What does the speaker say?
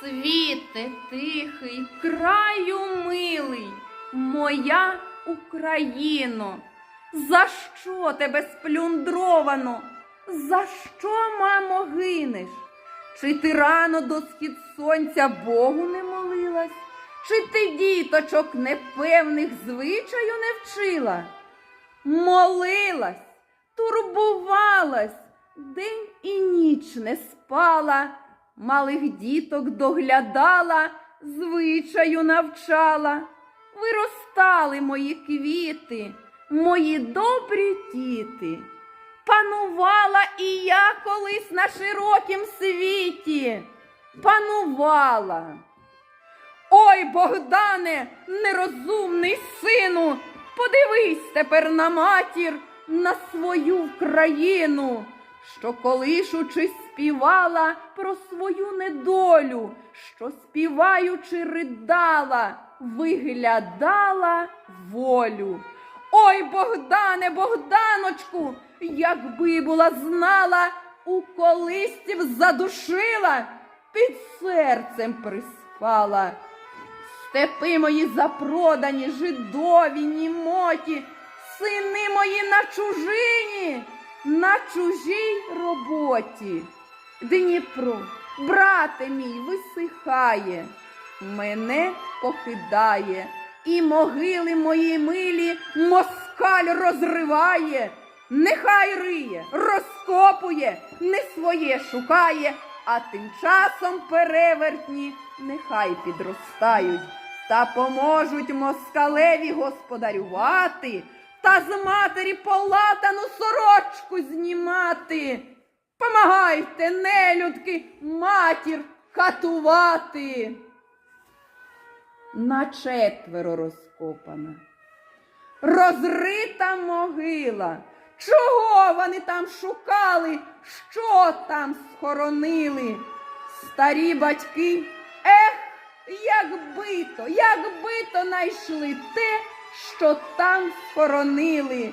Світе тихий, краю милий, моя Україно, за що тебе сплюндровано? За що, мамо, гинеш? Чи ти рано до схід сонця Богу не молилась? Чи ти діточок непевних звичаю не вчила? Молилась, турбувалась, день і ніч не спала, малих діток доглядала, звичаю навчала. Виростали мої квіти, мої добрі діти. Панувала і я колись на широкім світі. Панувала. Ой, Богдане, нерозумний сину, подивись тепер на матір, на свою країну, що колишучи співала про свою недолю, що співаючи ридала, виглядала волю. Ой, Богдане, Богданочку, якби була знала, у колистів задушила, під серцем приспала. Степи мої запродані, жидові, німоті, сини мої на чужині, на чужій роботі. Дніпро, брате мій, висихає, мене покидає, і могили мої милі москаль розриває. Нехай риє, розкопує, не своє шукає, а тим часом перевертні нехай підростають та поможуть москалеві господарювати та з матері полатану сорочку знімати. Помагайте, нелюдки, матір катувати. На четверо розкопана. Розрита могила. Чого вони там шукали? Що там схоронили? Старі батьки, ех, як бито, як бито найшли те, що там схоронили.